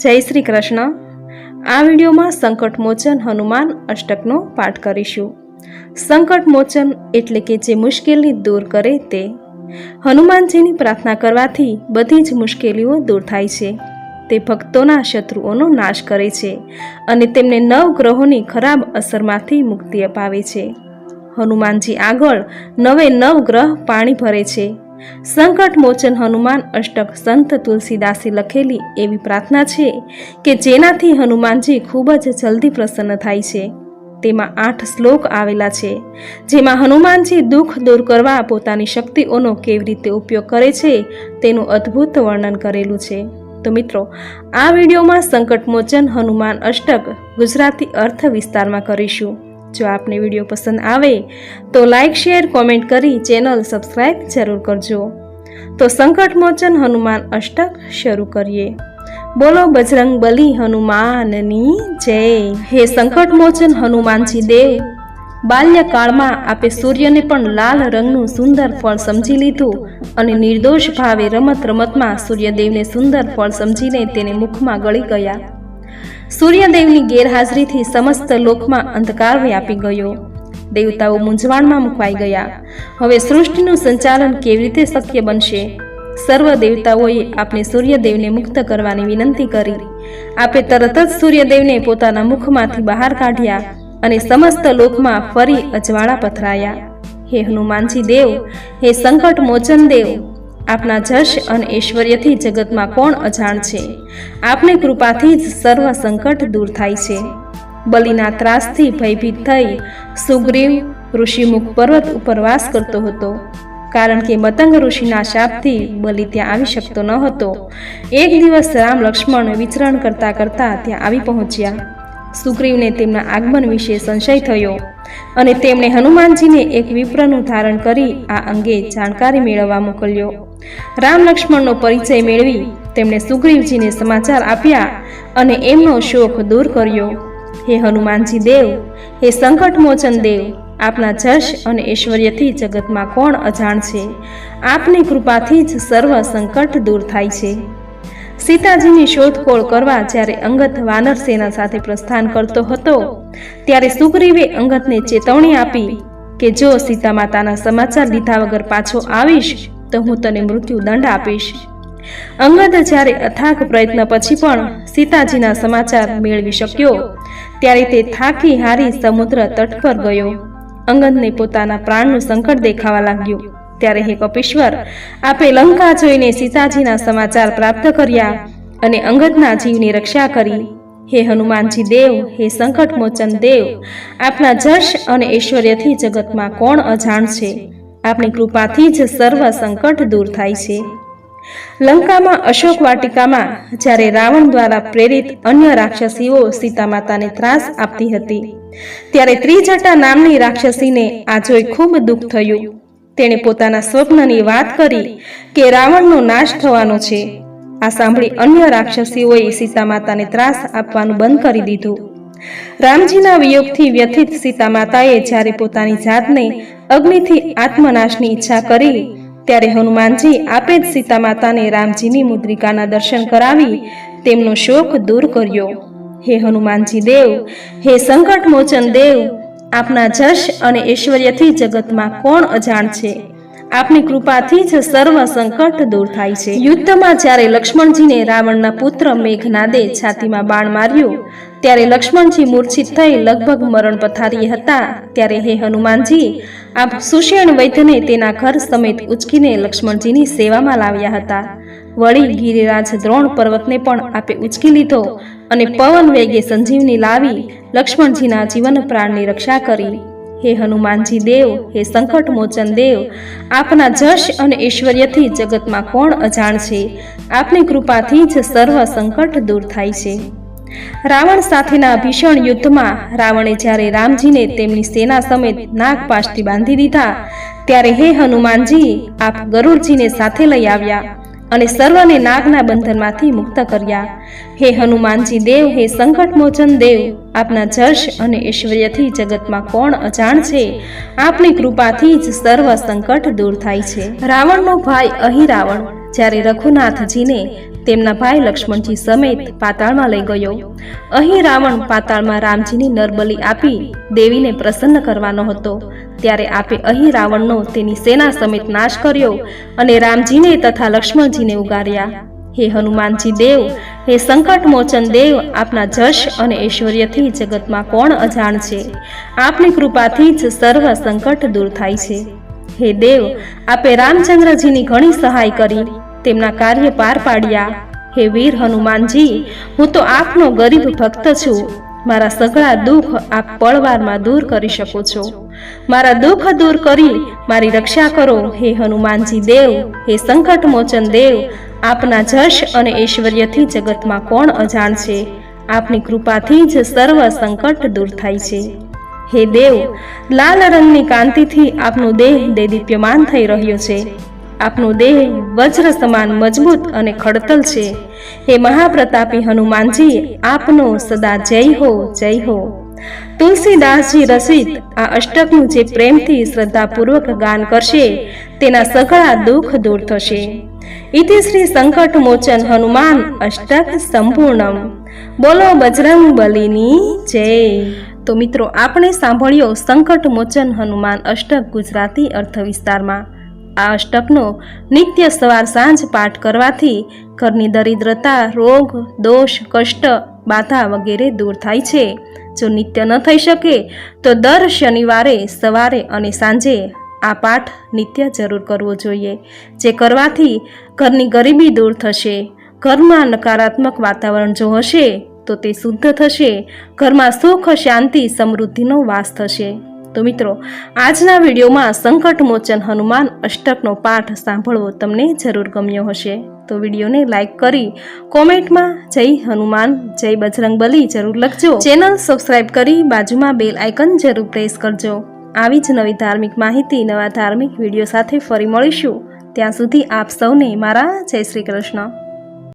જય શ્રી કૃષ્ણ. આ વિડીયોમાં સંકટ મોચન હનુમાન અષ્ટકનો પાઠ કરીશું. સંકટ મોચન એટલે કે જે મુશ્કેલી દૂર કરે તે. હનુમાનજીની પ્રાર્થના કરવાથી બધી જ મુશ્કેલીઓ દૂર થાય છે. તે ભક્તોના શત્રુઓનો નાશ કરે છે અને તેમને નવ ગ્રહોની ખરાબ અસરમાંથી મુક્તિ અપાવે છે. હનુમાનજી આગળ નવે નવ ગ્રહ પાણી ભરે છે. સંકટ મોચન હનુમાન અષ્ટક સંત તુલસીદાસે લખેલી એવી પ્રાર્થના છે કે જેનાથી હનુમાનજી ખૂબ જ જલ્દી પ્રસન્ન થાય છે. તેમાં આઠ શ્લોક આવેલા છે. જેમાં હનુમાનજી દુઃખ દૂર કરવા પોતાની શક્તિઓનો કેવી રીતે ઉપયોગ કરે છે તેનું અદ્ભુત વર્ણન કરેલું છે. તો મિત્રો, આ વિડીયોમાં સંકટમોચન હનુમાન અષ્ટક ગુજરાતી અર્થ વિસ્તારમાં કરીશું. જો આપને વીડિયો પસંદ આવે, તો લાઇક શેર કોમેન્ટ કરી ચેનલ સબસ્ક્રાઇબ જરૂર કરજો. તો સંકટમોચન હનુમાન અષ્ટક શરૂ કરીએ. બોલો બજરંગ બલી હનુમાનની જય. હે સંકટમોચન હનુમાનજી દેવ. બાલ્યકાળમાં આપે સૂર્યને પણ લાલ રંગનું સુંદર ફળ સમજી લીધું અને નિર્દોષ ભાવે રમત રમતમાં સૂર્યદેવને સુંદર ફળ સમજીને તેને મુખમાં ગળી ગયા. સૂર્યદેવની ગેરહાજરીથી સમસ્ત લોકમાં અંધકાર વ્યાપી ગયો. દેવતાઓ મૂંઝવણમાં મુકાઈ ગયા. હવે સૃષ્ટિનું સંચાલન કેવી રીતે શક્ય બનશે? સર્વ દેવતાઓએ આપણે સૂર્યદેવને મુક્ત કરવાની વિનંતી કરી. આપે તરત જ સૂર્યદેવને પોતાના મુખમાંથી બહાર કાઢ્યા અને સમસ્ત લોકમાં ફરી અજવાળા પથરાયા. હે હનુમાનજી દેવ, હે સંકટ મોચન દેવ આપના જશ અને ઐશ્વર્યથી જગતમાં કોણ અજાણ છે? આપની કૃપાથી જ સર્વ સંકટ દૂર થાય છે. બલિના ત્રાસથી ભયભીત થઈ સુગ્રીવ ઋષિમુખ પર્વત ઉપર વાસ કરતો હતો. કારણ કે મતંગ ઋષિના શાપથી બલિ ત્યાં આવી શકતો ન હતો. એક દિવસ રામ લક્ષ્મણ વિચરણ કરતા કરતા ત્યાં આવી પહોંચ્યા. સુગ્રીવને તેમના આગમન વિશે સંશય થયો અને તેમણે હનુમાનજીને એક વિપ્રનું ધારણ કરી આ અંગે જાણકારી મેળવવા મોકલ્યો. રામ લક્ષ્મણનો પરિચય મેળવી તેમણે સુગ્રીવજીને સમાચાર આપ્યા અને એમનો શોક દૂર કર્યો. હે હનુમાનજી દેવ, હે સંકટ મોચન દેવ, આપના જશ અને ઐશ્વર્યથી જગતમાં કોણ અજાણ છે? આપની કૃપાથી જ સર્વ સંકટ દૂર થાય છે. સીતાજીની શોધખોળ કરવા જ્યારે અંગત વાનર સેના સાથે પ્રસ્થાન કરતો હતો, ત્યારે સુગ્રીવે અંગતને ચેતવણી આપી કે જો સીતા માતાના સમાચાર લીધા વગર પાછો આવીશ તો હું તને મૃત્યુદંડ આપીશ. અંગદ જ્યારે અથાગ પ્રયત્ન પછી પણ સીતાજીના સમાચાર મેળવી શક્યો, ત્યારે તે થાકી હારી સમુદ્ર તટ પર ગયો. અંગદને પોતાના પ્રાણનું સંકટ દેખાવા લાગ્યું. ત્યારે હે કપીશ્વર, આપે લંકા જોઈને સીતાજીના સમાચાર પ્રાપ્ત કર્યા અને અંગદના જીવની રક્ષા કરી. હે હનુમાનજી દેવ, હે સંકટ મોચન દેવ, આપના જશ અને ઐશ્વર્યથી જગતમાં કોણ અજાણ છે? આપની કૃપાથી જ સર્વ સંકટ દૂર થાય છે. લંકામાં અશોક વાટિકામાં જ્યારે રાવણ દ્વારા પ્રેરિત અન્ય રાક્ષસીઓ સીતા માતાને ત્રાસ આપતી હતી, ત્યારે ત્રિજટા નામની રાક્ષસીને આ જોઈ ખૂબ દુઃખ થયું. તેણે પોતાના સ્વપ્નની વાત કરી કે રાવણનો નાશ થવાનો છે. આ સાંભળી અન્ય રાક્ષસીઓએ સીતા માતાને ત્રાસ આપવાનું બંધ કરી દીધું. રામજીના વિયોગથી વ્યથિત સીતા માતાએ જ્યારે પોતાની જાતને અગ્નિથી આત્મનાશની ઈચ્છા કરી, ત્યારે હનુમાનજી આપે જ સીતા માતાને રામજીની મુદ્રિકાના દર્શન કરાવી તેમનો શોક દૂર કર્યો. હે હનુમાનજી દેવ, હે સંકટ મોચન દેવ, આપના જશ અને ઐશ્વર્યથી જગતમાં કોણ અજાણ છે? આપની કૃપાથી જ સર્વ સંકટ દૂર થાય છે. યુદ્ધમાં જ્યારે લક્ષ્મણજીને રાવણના પુત્ર મેઘનાદે છાતીમાં બાણ માર્યું ત્યારે લક્ષ્મણજી મૂર્છિત થઈ લગભગ મરણ પથારીએ હતા. ત્યારે હે હનુમાનજી, આપ સુષેણ વૈદ્યને તેના ઘર સમેત ઉચકીને લક્ષ્મણજીની સેવામાં લાવ્યા હતા. વળી ગિરિરાજ દ્રોણ પર્વતને પણ આપે ઉચકી લીધો અને પવન વેગે સંજીવની લાવી લક્ષ્મણજીના જીવન પ્રાણની રક્ષા કરી. હે હનુમાનજી દેવ, હે સંકટ મોચન દેવ, આપના જશ અને ઐશ્વર્યથી જગતમાં કોણ અજાણ છે? આપની કૃપાથી જ સર્વ સંકટ દૂર થાય છે. રાવણ સાથેના ભીષણ યુદ્ધમાં રાવણે જ્યારે રામજીને તેમની સેના સમેત નાગપાશથી બાંધી દીધા, ત્યારે હે હનુમાનજી, આપ ગરુડજીને સાથે લઈ આવ્યા અને સર્વને નાગના બંધનમાંથી મુક્ત કર્યા. હે હનુમાનજી દેવ, હે સંકટ મોચન દેવ, આપના જશ અને ઐશ્વર્યથી જગતમાં કોણ અજાણ છે? આપની કૃપાથી જ સર્વ સંકટ દૂર થાય છે. રાવણનો ભાઈ અહી રાવણ જ્યારે રઘુનાથજીને તેમના ભાઈ લક્ષ્મણજી સમેત પાતાળમાં લઈ ગયો. અહીં રાવણ પાતાળમાં રામજીની નરબલી આપી દેવીને પ્રસન્ન કરવાનો હતો. ત્યારે આપે અહીં રાવણનો તેની સેના સમેત નાશ કર્યો અને રામજીને તથા લક્ષ્મણજીને ઉગાર્યા. હે હનુમાનજી દેવ, હે સંકટ મોચન દેવ, આપના જશ અને ઐશ્વર્યથી જગતમાં કોણ અજાણ છે? આપની કૃપાથી જ સર્વ સંકટ દૂર થાય છે. હે દેવ, આપે રામચંદ્રજીની ઘણી સહાય કરી, તેમના કાર્ય પાર પાડ્યા. હે વીર હનુમાનજી, હું તો આપનો ગરીબ ભક્ત છું. મારા સગળા દુઃખ આપ પળવારમાં દૂર કરી શકો છો. મારા દુઃખ દૂર કરી મારી રક્ષા કરો, હે હનુમાનજી દેવ, હે સંકટ મોચન દેવ, આપના જશ અને ઐશ્વર્યથી જગતમાં કોણ અજાણ છે? આપની કૃપાથી જ સર્વ સંકટ દૂર થાય છે. હે દેવ, લાલ રંગની કાંતિથી આપનો દેહ દેદીપ્યમાન થઈ રહ્યો છે. આપનો દેહ વજ્ર સમાન મજબૂત અને ખડતલ છે. હે મહાપ્રતાપી હનુમાનજી, આપનો સદા જય હો જય હો. તુલસીદાસજી રચિત આ અષ્ટકનું જે પ્રેમથી શ્રદ્ધાપૂર્વક ગાન કરશે, તેના સઘળા દુઃખ દૂર થશે. ઇતિ શ્રી સંકટ મોચન હનુમાન, અષ્ટક સંપૂર્ણમ. બોલો બજરંગ બલીની જય. તો મિત્રો, આપણે સાંભળ્યો સંકટ મોચન હનુમાન અષ્ટક ગુજરાતી અર્થ વિસ્તારમાં આ અષ્ટકનો નિત્ય સવાર સાંજ પાઠ કરવાથી ઘરની દરિદ્રતા, રોગ, દોષ, કષ્ટ, બાધા વગેરે દૂર થાય છે. જો નિત્ય ન થઈ શકે, તો દર શનિવારે સવારે અને સાંજે આ પાઠ નિત્ય જરૂર કરવો જોઈએ, જે કરવાથી ઘરની ગરીબી દૂર થશે. ઘરમાં નકારાત્મક વાતાવરણ જો હશે તો તે શુદ્ધ થશે, ઘરમાં સુખ, શાંતિ, સમૃદ્ધિનો વાસ થશે. તો મિત્રો, આજના વિડીયોમાં સંકટમોચન હનુમાન અષ્ટકનો પાઠ સાંભળવો તમને જરૂર ગમ્યો હશે. તો વિડીયોને લાઈક કરી કોમેન્ટમાં જય હનુમાન, જય બજરંગ બલી જરૂર લખજો. ચેનલ સબસ્ક્રાઇબ કરી બાજુમાં બેલ આઇકન જરૂર પ્રેસ કરજો. આવી જ નવી ધાર્મિક માહિતી, નવા ધાર્મિક વીડિયો સાથે ફરી મળીશું. ત્યાં સુધી આપ સૌને મારા જય શ્રી કૃષ્ણ.